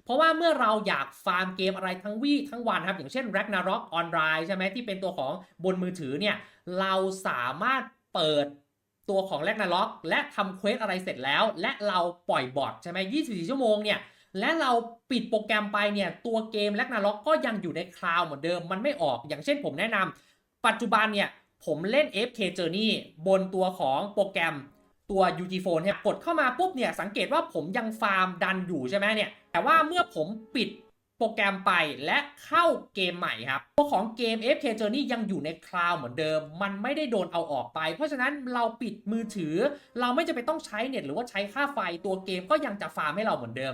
เราะว่าเมื่อเราอยากฟาร์มเกมอะไรทั้งวี่ทั้งวันครับ อย่างเช่น Ragnarok Online ใช่ไหมที่เป็นตัวของบนมือถือเนี่ย เราสามารถเปิดตัวของ Ragnarok และทำเควสอะไรเสร็จแล้ว และเราปล่อยบอทใช่ไหม24 ชั่วโมงเนี่ย และเราปิดโปรแกรมไปเนี่ย ตัวเกม Ragnarok ก็ยังอยู่ในคลาวด์เหมือนเดิม มันไม่ออก อย่างเช่นผมแนะนำปัจจุบันเนี่ย ผมเล่น FK Journey บนตัวของโปรแกรม ตัว UG Phone เนี่ยกดเข้ามาปุ๊บเนี่ยสังเกตว่าผมยังฟาร์มดันอยู่ใช่ไหมเนี่ยแต่ว่าเมื่อผมปิดโปรแกรมไปและเข้าเกมใหม่ครับตัวของเกม FK Journey ยังอยู่ในคลาวด์เหมือนเดิม มันไม่ได้โดนเอาออกไป เพราะฉะนั้นเราปิดมือถือ เราไม่จะไปต้องใช้เน็ตหรือว่าใช้ค่าไฟตัวเกมก็ยังจะฟาร์มให้เราเหมือนเดิม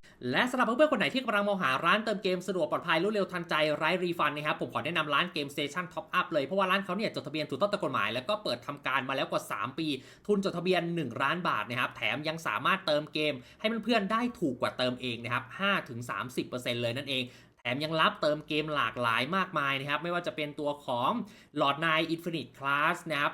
และสำหรับเพื่อนๆคนไหนที่กำลังมองหาร้านเติมเกมสะดวกปลอดภัยรวดเร็วทันใจไร้รีฟันนะครับผมขอแนะนำร้านเกม Station Top Up เลย เพราะว่าร้านเขาเนี่ยจดทะเบียนถูกต้องตามกฎหมาย แล้วก็เปิดทำการมาแล้วกว่า 3 ปี ทุนจดทะเบียน 1 ล้านบาทนะครับแถมยังสามารถเติมเกม ให้เพื่อนๆได้ถูกกว่าเติมเองนะครับ5-30%เลยนั่นเองแถมยังรับเติมเกมหลากหลายมากมายนะครับไม่ว่าจะเป็นตัวของ Lord Knight Infinite Class นะครับ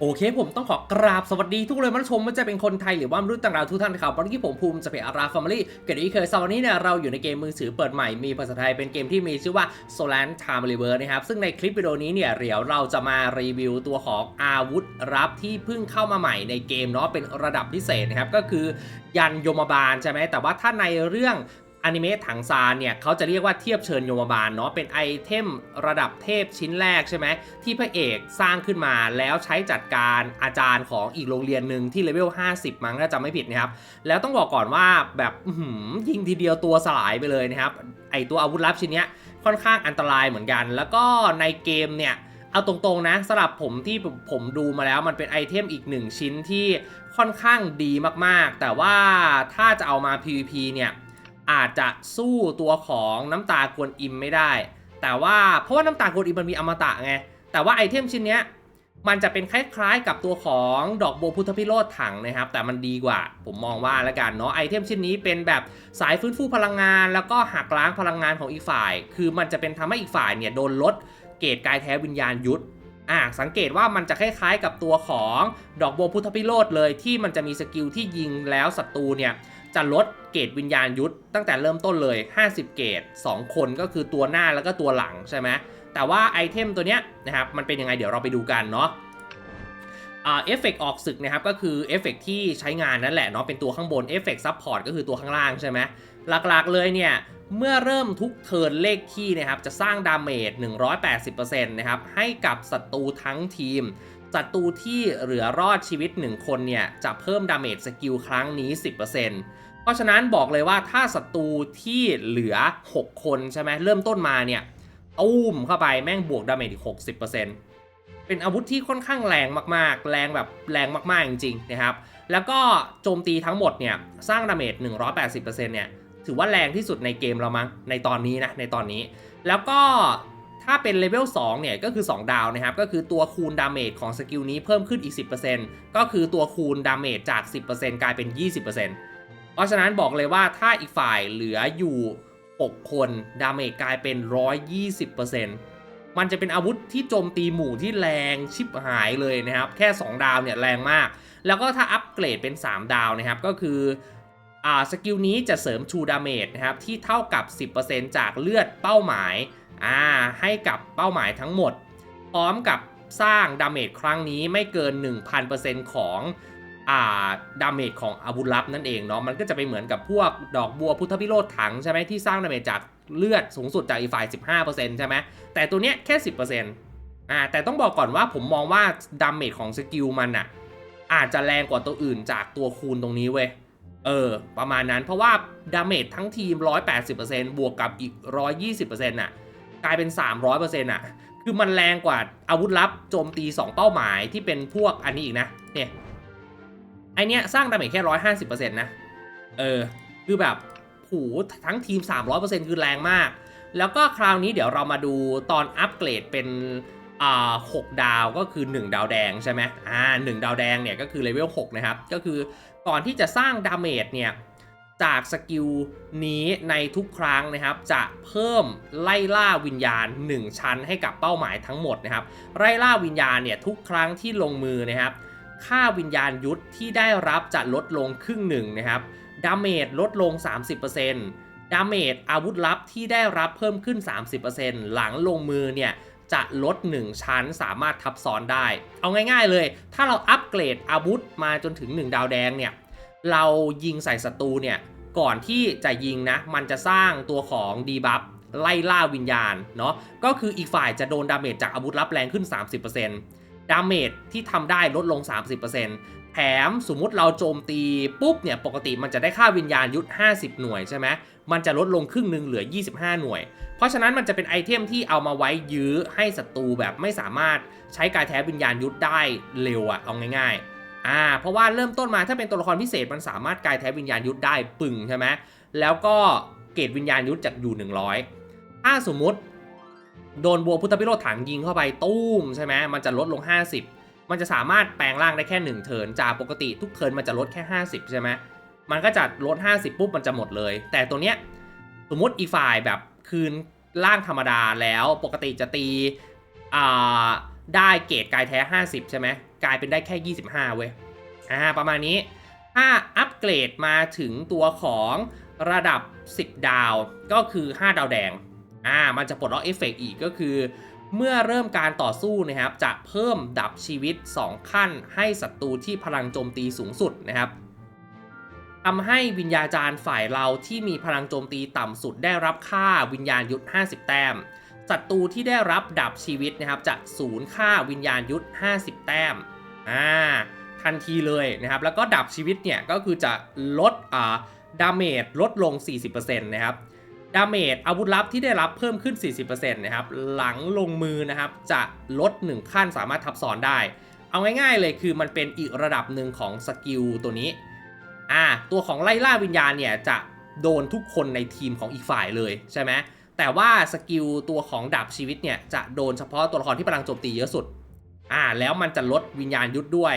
โอเคผมต้องขอกราบสวัสดีทุกคนเลยมาชมว่าจะเป็นคนไทยหรือว่ามนุษย์ต่างดาวทุกท่านครับวันนี้ผมภูมิจะเป็นอาราฟาร์มลี่เกิดอีกเคยสวันนี้เนี่ยเราอยู่ในเกมมือถือเปิดใหม่มีภาษาไทยเป็นเกมที่มีชื่อว่า Solan Time River นะครับซึ่งในคลิปวิดีโอนี้เนี่ยเดี๋ยวเราจะมารีวิวตัวของอาวุธรับที่เพิ่งเข้ามาใหม่ในเกมเนาะเป็นระดับพิเศษนะครับก็คือยันยมบาลใช่ไหมแต่ว่าถ้าในเรื่อง อนิเมะถังซานเนี่ยเขาจะเรียกว่าเทียบเชิญโยมบาลเนาะเป็นไอเทมระดับเทพชิ้นแรกใช่ไหมที่พระเอกสร้างขึ้นมาแล้วใช้จัดการอาจารย์ของอีกโรงเรียนหนึ่งที่เลเวล 50 มั้งถ้าจำไม่ผิดนะครับ แล้วต้องบอกก่อนว่าแบบยิงทีเดียวตัวสลายไปเลยนะครับ ไอตัวอาวุธลับชิ้นเนี้ยค่อนข้างอันตรายเหมือนกัน แล้วก็ในเกมเนี่ยเอาตรงๆนะสำหรับผมที่ผมดูมาแล้วมันเป็นไอเทมอีกหนึ่งชิ้นที่ค่อนข้างดีมากๆ แต่ว่าถ้าจะเอามา PVP เนี่ย อาจจะสู้ตัวของน้ำตากวนอิมไม่ได้ แต่ว่าเพราะว่าน้ำตากวนอิมมันมีอมตะไง แต่ว่าไอเทมชิ้นเนี้ยมันจะเป็นคล้ายๆกับตัวของดอกโบพุทธพิโรธถังนะครับ แต่มันดีกว่า ผมมองว่าแล้วกันเนาะไอเทมชิ้นนี้เป็นแบบสายฟื้นฟูพลังงาน แล้วก็หักล้างพลังงานของอีกฝ่าย คือมันจะเป็นทำให้อีกฝ่ายเนี่ยโดนลดเกรดกายแท้วิญญาณยุทธอ่าสังเกตว่ามันจะคล้ายๆกับตัวของดอกโบพุทธพิโรธเลยที่มันจะมีสกิลที่ยิงแล้วศัตรูเนี่ย จะลดเกรดวิญญาณยุทธตั้งแต่เริ่มต้นเลย 50 เกรด2 คนก็คือตัวหน้าแล้วก็ตัวหลังใช่ไหมแต่ว่าไอเทมตัวเนี้ยนะครับมันเป็นยังไงเดี๋ยวเราไปดูกันเนาะอ่าเอฟเฟกออกศึกนะครับก็คือเอฟเฟกที่ใช้งานนั่นแหละเนาะเป็นตัวข้างบนเอฟเฟกซับพอร์ตก็คือตัวข้างล่างใช่ไหมหลักๆเลยเนี่ย เมื่อเริ่มทุกเทิร์นเลขที่นะครับจะสร้างดาเมจ 180%นะครับให้กับศัตรูทั้งทีม ศัตรูที่เหลือรอดชีวิต 1 คนเนี่ย จะเพิ่มดาเมจสกิลครั้งนี้ 10%เพราะฉะนั้นบอกเลยว่าถ้าศัตรูที่เหลือ 6 คนใช่ไหมเริ่มต้นมาเนี่ยอุ้มเข้าไปแม่งบวกดาเมจอีก 60%เป็นอาวุธที่ค่อนข้างแรงมากๆ แรงแบบแรงมากๆ จริงๆ นะครับ แล้วก็โจมตีทั้งหมดเนี่ยสร้างดาเมจ 180%เนี่ยถือว่าแรงที่สุดในเกมเรามั้งในตอนนี้นะในตอนนี้ แล้วก็ ถ้าเป็นเลเวล2เนี่ยก็คือ 2 ดาวนะครับ ก็คือตัวคูณดาเมจของสกิลนี้เพิ่มขึ้นอีก 10%ก็คือตัวคูณดาเมจจาก 10%กลายเป็น 20%เพราะฉะนั้นบอกเลยว่าถ้าอีกฝ่ายเหลืออยู่ 6 คนดาเมจกลายเป็น 120%มันจะเป็นอาวุธที่โจมตีหมู่ที่แรงชิบหายเลยนะครับ แค่ 2 ดาวเนี่ยแรงมาก แล้วก็ถ้าอัปเกรดเป็น 3 ดาวนะครับ ก็คืออ่าสกิลนี้จะเสริมชูดาเมจนะครับที่เท่ากับ 10%จากเลือดเป้าหมาย อ่าให้กับเป้าหมายทั้งหมด พร้อมกับสร้างดาเมจครั้งนี้ไม่เกิน 1,000%ของอ่าดาเมจของอาวุธลับนั่นเองเนาะมันก็จะไปเหมือนกับพวกดอกบัวพุทธพิโรธถังใช่ไหมที่สร้างดาเมจจากเลือดสูงสุดจากอีกฝ่าย 15%ใช่ไหมแต่ตัวเนี้ยแค่ 10%อ่าแต่ต้องบอกก่อนว่าผมมองว่าดาเมจของสกิลมันอะอาจจะแรงกว่าตัวอื่นจากตัวคูณตรงนี้เว้ยเออ ประมาณนั้นเพราะว่าดาเมจทั้งทีม 180%บวกกับอีก 120%น่ะ กลายเป็น 300%น่ะ คือมันแรงกว่าอาวุธลับโจมตี 2 เป้าหมายที่เป็นพวกอันนี้อีกนะ เนี่ย ไอเนี้ยสร้างดาเมจแค่ 150%นะ เออ คือแบบผูทั้งทีม 300%คือแรงมาก แล้วก็คราวนี้เดี๋ยวเรามาดูตอนอัปเกรดเป็นอ่า6ดาวก็คือ 1 ดาวแดงใช่ไหมอ่า1ดาวแดงเนี่ยก็คือเลเวล6นะครับ ก็คือก่อนที่จะสร้างดาเมจเนี่ย จากสกิลนี้ในทุกครั้งนะครับ จะเพิ่มไล่ล่าวิญญาณ 1 ชั้นให้กับเป้าหมายทั้งหมดนะครับ ไล่ล่าวิญญาณเนี่ยทุกครั้งที่ลงมือนะครับ ค่าวิญญาณยุทธที่ได้รับจะลดลงครึ่งหนึ่งนะครับ ดาเมจลดลง 30%ดาเมจอาวุธลับที่ได้รับเพิ่มขึ้น 30%หลังลงมือเนี่ยจะลด 1 ชั้นสามารถทับซ้อนได้ เอาง่ายๆเลย ถ้าเราอัปเกรดอาวุธมาจนถึง 1 ดาวแดงเนี่ย เรายิงใส่ศัตรูเนี่ย ก่อนที่จะยิงนะ มันจะสร้างตัวของดีบัฟไล่ล่าวิญญาณเนาะ ก็คืออีกฝ่ายจะโดนดาเมจจากอาวุธลับแรงขึ้น 30%ดาเมจที่ทำได้ลดลง 30%แถมสมมุติเราโจมตีปุ๊บเนี่ย ปกติมันจะได้ค่าวิญญาณยุทธ50 หน่วยใช่ไหมมันจะลดลงครึ่งหนึ่งเหลือ 25 หน่วย เพราะฉะนั้นมันจะเป็นไอเทมที่เอามาไว้ยื้อให้ศัตรูแบบไม่สามารถใช้การแท้วิญญาณยุทธได้เร็วอะเอาง่ายๆ อ่าเพราะว่าเริ่มต้นมาถ้าเป็นตัวละครพิเศษมันสามารถกายแท้วิญญาณยุทธได้ปึ่งใช่ไหมแล้วก็เกรดวิญญาณยุทธจากอยู่ 100 ถ้าสมมุติ โดนบัวพุทธพิโรธถังยิงเข้าไปตู้มใช่ไหมมันจะลดลง 50 มันจะสามารถแปลงร่างได้แค่ 1 เทินจากปกติทุกเทินมันจะลดแค่ 50 ใช่ไหมมันก็จะลด 50 ปุ๊บมันจะหมดเลย แต่ตัวเนี้ยสมมติอีฝ่ายแบบคืนร่างธรรมดาแล้วปกติจะตีอ่า ได้เกรดกายแท้ 50 ใช่ไหมกลายเป็นได้แค่ 25 เว้ย อ่า ประมาณนี้ ถ้าอัปเกรดมาถึงตัวของระดับ 10 ดาว ก็คือ 5 ดาวแดง อ่า มันจะปลดล็อกเอฟเฟกต์อีกก็คือ เมื่อเริ่มการต่อสู้นะครับ จะเพิ่มดับชีวิต 2 ขั้น ให้ศัตรูที่พลังโจมตีสูงสุดนะครับทำให้วิญญาจารย์ฝ่ายเราที่มีพลังโจมตีต่ำสุดได้รับค่าวิญญาณยุทธ 50 แต้ม ศัตรูที่ได้รับดับชีวิตนะครับจะศูนย์ค่าวิญญาณยุทธ50 แต้มอ่าทันทีเลยนะครับ แล้วก็ดับชีวิตเนี่ยก็คือจะลดอ่าดาเมจลดลง 40%นะครับดาเมจอาวุธลับที่ได้รับเพิ่มขึ้น 40%นะครับหลังลงมือนะครับจะลด 1 ขั้นสามารถทับซ้อนได้ เอาง่ายๆเลยคือมันเป็นอีกระดับหนึ่งของสกิลตัวนี้อ่าตัวของไล่ล่าวิญญาณเนี่ยจะโดนทุกคนในทีมของอีกฝ่ายเลยใช่ไหม แต่ว่าสกิลตัวของดับชีวิตเนี่ยจะโดนเฉพาะตัวละครที่พลังโจมตีเยอะสุด อ่า แล้วมันจะลดวิญญาณยุทธด้วย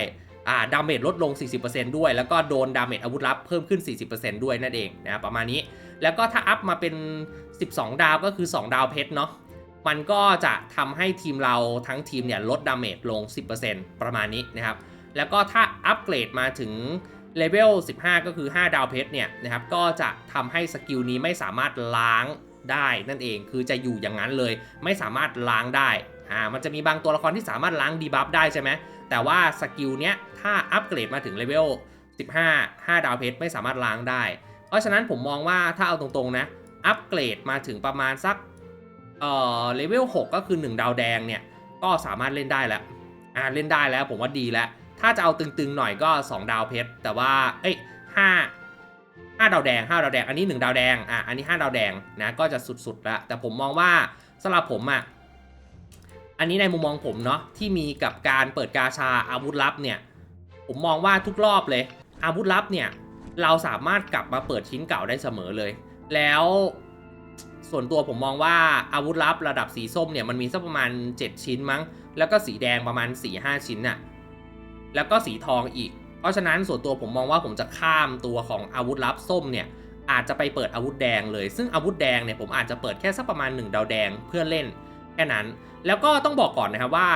อ่า ดาเมจลดลง 40%ด้วย แล้วก็โดนดาเมจอาวุธลับเพิ่มขึ้น 40%ด้วยนั่นเองนะครับประมาณนี้ แล้วก็ถ้าอัพมาเป็น 12 ดาวก็คือ 2 ดาวเพชรเนาะ มันก็จะทำให้ทีมเราทั้งทีมเนี่ยลดดาเมจลง 10%ประมาณนี้นะครับ แล้วก็ถ้าอัปเกรดมาถึงเลเวล 15 ก็คือ 5 ดาวเพชรเนี่ยนะครับ ก็จะทำให้สกิลนี้ไม่สามารถล้าง ได้นั่นเองคือจะอยู่อย่างนั้นเลย ไม่สามารถล้างได้อ่ามันจะมีบางตัวละครที่สามารถล้างดีบัฟได้ใช่ไหมแต่ว่าสกิลเนี้ยถ้าอัปเกรดมาถึงเลเวล15 5 ดาวเพชรไม่สามารถล้างได้ เพราะฉะนั้นผมมองว่าถ้าเอาตรงๆนะอัปเกรดมาถึงประมาณสักเอ่อเลเวล6ก็คือ 1 ดาวแดงเนี่ยก็สามารถเล่นได้แล้วอ่าเล่นได้แล้วผมว่าดีแล้ว ถ้าจะเอาตึงๆหน่อยก็ 2 ดาวเพชรแต่ว่าเอ้ย5 5ดาวแดง5ดาวแดง อันนี้1ดาวแดง อะ อันนี้5ดาวแดงนะ ก็จะสุดๆแล้วแต่ผมมองว่าสำหรับผมอะ อันนี้ในมุมมองผมเนาะ ที่มีกับการเปิดกาชาอาวุธลับเนี่ย ผมมองว่าทุกรอบเลย อาวุธลับเนี่ย เราสามารถกลับมาเปิดชิ้นเก่าได้เสมอเลย แล้วส่วนตัวผมมองว่าอาวุธลับระดับสีส้มเนี่ยมันมีสักประมาณ 7 ชิ้นมั้ง แล้วก็สีแดงประมาณ 4-5 ชิ้นน่ะ แล้วก็สีทองอีก ราะฉะนั้นส่วนตัวผมมองว่าผมจะข้ามตัวของอาวุธลับส้มเนี่ยอาจจะไปเปิดอาวุธแดงเลย ซึ่งอาวุธแดงเนี่ยผมอาจจะเปิดแค่สักประมาณ 1 ดาวแดงเพื่อเล่นแค่นั้น แล้วก็ต้องบอกก่อนนะครับว่า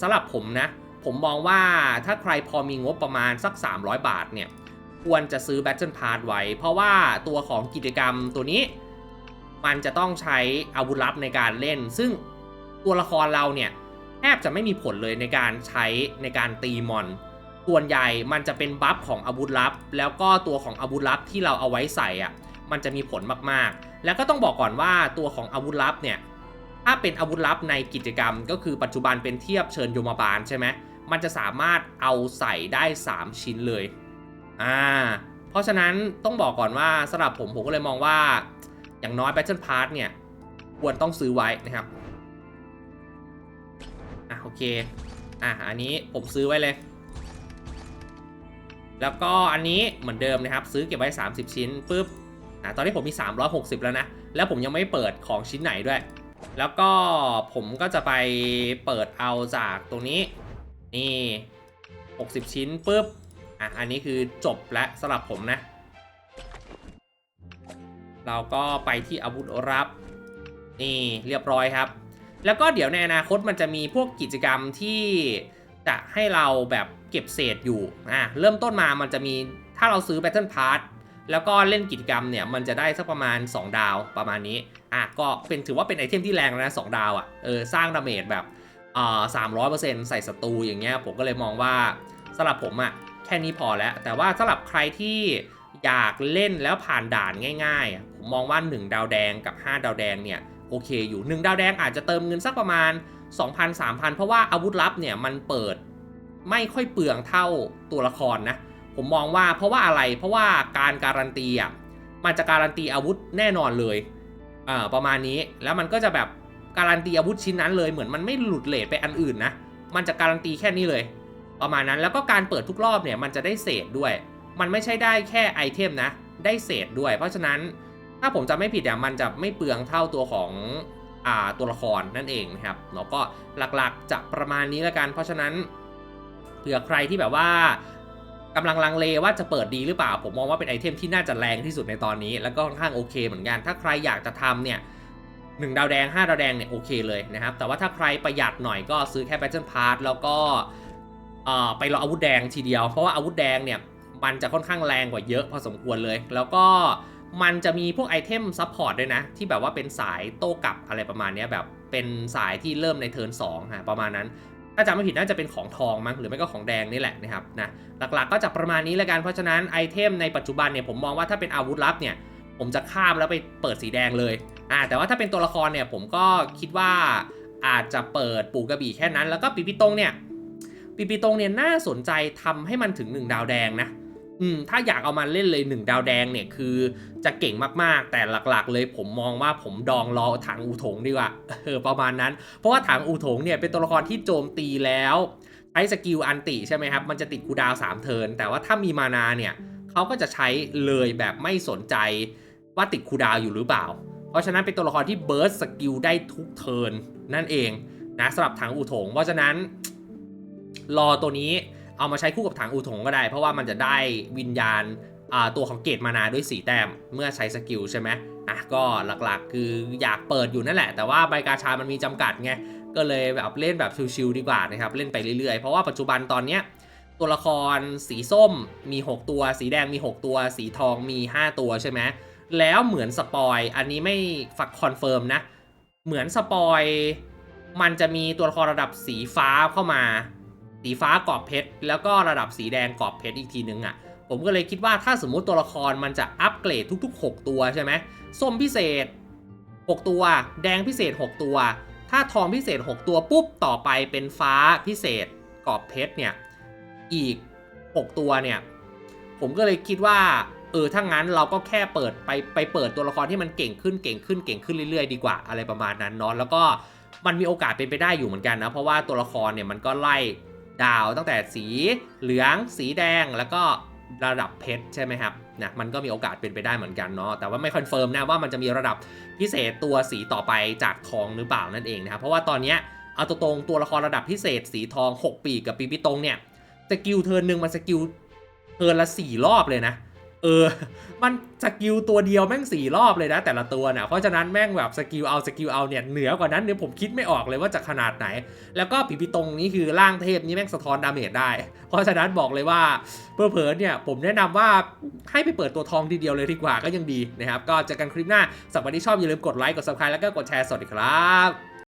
สำหรับผมนะ ผมมองว่าถ้าใครพอมีงบประมาณสัก 300 บาทเนี่ยควรจะซื้อ Battle Pass ไว้ เพราะว่าตัวของกิจกรรมตัวนี้ มันจะต้องใช้อาวุธลับในการเล่น ซึ่งตัวละครเราเนี่ยแทบจะไม่มีผลเลยในการใช้ในการตีมอน ส่วนใหญ่มันจะเป็นบัฟของอาวุธลับ แล้วก็ตัวของอาวุธลับที่เราเอาไว้ใส่อะมันจะมีผลมากๆ แล้วก็ต้องบอกก่อนว่าตัวของอาวุธลับเนี่ยถ้าเป็นอาวุธลับในกิจกรรม ก็คือปัจจุบันเป็นเทียบเชิญโยมบาลใช่ไหมมันจะสามารถเอาใส่ได้ 3 ชิ้นเลยอ่าเพราะฉะนั้นต้องบอกก่อนว่าสำหรับผมผมก็เลยมองว่า อย่างน้อย Battle Pass เนี่ยควรต้องซื้อไว้นะครับอะโอเคอะอันนี้ผมซื้อไว้เลย แล้วก็อันนี้เหมือนเดิมนะครับ ซื้อเก็บไว้ 30 ชิ้นปุ๊บอะตอนนี้ผมมี 360 แล้วนะ แล้วผมยังไม่เปิดของชิ้นไหนด้วย แล้วก็ผมก็จะไปเปิดเอาจากตรงนี้ นี่ 60 ชิ้นปุ๊บอะอันนี้คือจบแล้วสำหรับผมนะ เราก็ไปที่อาวุธรับ นี่เรียบร้อยครับ แล้วก็เดี๋ยวในอนาคตมันจะมีพวกกิจกรรมที่ จะให้เราแบบเก็บเศษอยู่อะเริ่มต้นมามันจะมีถ้าเราซื้อ Battle Pass แล้วก็เล่นกิจกรรมเนี่ยมันจะได้สักประมาณ 2 ดาวประมาณนี้อะก็เป็นถือว่าเป็นไอเทมที่แรงนะ2ดาวอะเออสร้างดาเมจแบบอ่าสามร้อยเปอร์เซ็นต์ใส่ศัตรูอย่างเงี้ยผมก็เลยมองว่าสำหรับผมอะแค่นี้พอแล้ว แต่ว่าสำหรับใครที่อยากเล่นแล้วผ่านด่านง่ายๆผมมองว่า 1 ดาวแดงกับ 5 ดาวแดงเนี่ยโอเคอยู่ 1 ดาวแดงอาจจะเติมเงินสักประมาณ 2,000 3,000 เพราะว่าอาวุธลับเนี่ยมันเปิดไม่ค่อยเปลืองเท่าตัวละครนะ ผมมองว่าเพราะว่าอะไรเพราะว่าการการันตีอะมันจะการันตีอาวุธแน่นอนเลยอ่าประมาณนี้แล้วมันก็จะแบบการันตีอาวุธชิ้นนั้นเลยเหมือนมันไม่หลุดเลทไปอันอื่นนะมันจะการันตีแค่นี้เลย ประมาณนั้นแล้วก็การเปิดทุกรอบเนี่ยมันจะได้เศษด้วย มันไม่ใช่ได้แค่ไอเทมนะ ได้เศษด้วย เพราะฉะนั้นถ้าผมจำไม่ผิดอะมันจะไม่เปลืองเท่าตัวของ ตัวละครนั่นเองนะครับแล้วก็หลักๆจะประมาณนี้ล้วกัน เพราะฉะนั้นเผื่อใครที่แบบว่ากำลังลังเลว่าจะเปิดดีหรือเปล่า ผมมองว่าเป็นไอเทมที่น่าจะแรงที่สุดในตอนนี้ แล้วก็ค่อนข้างโอเคเหมือนกัน ถ้าใครอยากจะทำเนี่ยหนึ่งดาวแดง 5 ดาวแดงเนี่ยโอเคเลยนะครับ แต่ว่าถ้าใครประหยัดหน่อยก็ซื้อแค่ Battle Pass แล้วก็เอ่อไปรออาวุธแดงทีเดียว เพราะว่าอาวุธแดงเนี่ยมันจะค่อนข้างแรงกว่าเยอะพอสมควรเลย แล้วก็ มันจะมีพวกไอเทมซัพพอร์ตด้วยนะ ที่แบบว่าเป็นสายโต้กลับอะไรประมาณนี้แบบเป็นสายที่เริ่มในเทิร์น2ฮะประมาณนั้น ถ้าจำไม่ผิดน่าจะเป็นของทองมั้งหรือไม่ก็ของแดงนี่แหละนะครับนะหลักๆก็จะประมาณนี้แล้วกันเพราะฉะนั้นไอเทมในปัจจุบันเนี่ยผมมองว่าถ้าเป็นอาวุธลับเนี่ยผมจะข้ามแล้วไปเปิดสีแดงเลยอ่าแต่ว่าถ้าเป็นตัวละครเนี่ยผมก็คิดว่าอาจจะเปิดปูกระบี่แค่นั้น แล้วก็ปีปีตงเนี่ยปีปีตงเนี่ยน่าสนใจทำให้มันถึง 1 ดาวแดงนะ อืมถ้าอยากเอามาเล่นเลย1ดาวแดงเนี่ยคือจะเก่งมากๆ แต่หลักๆ เลยผมมองว่าผมดองรอถังอูถงดีกว่าเออประมาณนั้น เพราะว่าถังอูถงเนี่ยเป็นตัวละครที่โจมตีแล้วใช้สกิลอันติใช่ไหมครับ มันจะติดคูดาวน์3เทิร์นแต่ว่าถ้ามีมานาเนี่ยเขาก็จะใช้เลยแบบไม่สนใจว่าติดคูดาวอยู่หรือเปล่า เพราะฉะนั้นเป็นตัวละครที่เบิร์สสกิลได้ทุกเทิร์นนั่นเองนะสำหรับถังอูถง เพราะฉะนั้นรอตัวนี้ เอามาใช้คู่กับถังอูถงก็ได้ เพราะว่ามันจะได้วิญญาณตัวของเกตมานาด้วย 4 แต้มเมื่อใช้สกิลใช่ไหมอะก็หลักๆ คืออยากเปิดอยู่นั่นแหละ แต่ว่าใบกาชามันมีจำกัดไงก็เลยแบบเล่นแบบชิวๆดีกว่านะครับเล่นไปเรื่อยๆ เพราะว่าปัจจุบันตอนเนี้ยตัวละครสีส้มมี 6 ตัว สีแดงมี 6 ตัว สีทองมี 5 ตัวใช่ไหมแล้วเหมือนสปอยอันนี้ไม่ฝักคอนเฟิร์มนะ เหมือนสปอยมันจะมีตัวละครระดับสีฟ้าเข้ามา สีฟ้ากรอบเพชร แล้วก็ระดับสีแดงกรอบเพชรอีกทีนึงอะ่ะผมก็เลยคิดว่าถ้าสมมุติตัวละครมันจะอัปเกรดทุกๆ 6 ตัวใช่ไหมส้มพิเศษ 6 ตัว แดงพิเศษ 6 ตัว ถ้าทองพิเศษ 6 ตัวปุ๊บต่อไปเป็นฟ้าพิเศษกรอบเพชรเนี่ยอีก 6 ตัวเนี่ยผมก็เลยคิดว่าเออถ้างั้นเราก็แค่เปิดไปไปเปิดตัวละครที่มันเก่งขึ้นเก่งขึ้นเก่งขึ้นเรื่อยๆ ดีกว่าอะไรประมาณนั้นเนาะแล้วก็มันมีโอกาสเป็นไปได้อยู่เหมือนกันนะเพราะว่าตัวละครเนี่ยมันก็ไล่ ดาวตั้งแต่สีเหลือง สีแดงแล้วก็ระดับเพชรใช่ไหมครับนะมันก็มีโอกาสเป็นไปได้เหมือนกันเนาะแต่ว่าไม่คอนเฟิร์มนะว่ามันจะมีระดับพิเศษตัวสีต่อไปจากทองหรือเปล่านั่นเองนะครับเพราะว่าตอนนี้เอาตรงตัวละครระดับพิเศษสีทอง 6 ปีกับปีพิตงเนี่ยสกิลเทิร์นหนึ่งมันสกิลเทิร์นละสี่รอบเลยนะ เออ มันสกิลตัวเดียวแม่งสี่รอบเลยนะ แต่ละตัวนะ่ะเพราะฉะนั้นแม่งแบบสกิลเอาสกิลเอาเนี่ยเหนือกว่านั้นเนี่ยผมคิดไม่ออกเลยว่าจะขนาดไหน แล้วก็ปีปิตรงนี้คือร่างเทพนี่แม่งสะท้อนดาเมจได้ เพราะฉะนั้นบอกเลยว่าเพื่อเผลอเนี่ยผมแนะนำว่าให้ไปเปิดตัวทองทีเดียวเลยดีกว่าก็ยังดีนะครับ ก็เจอกันคลิปหน้าสำหรับวันที่ชอบอย่าลืมกดไลค์กด subscribe แล้วก็กดแชร์สวัสดีครับ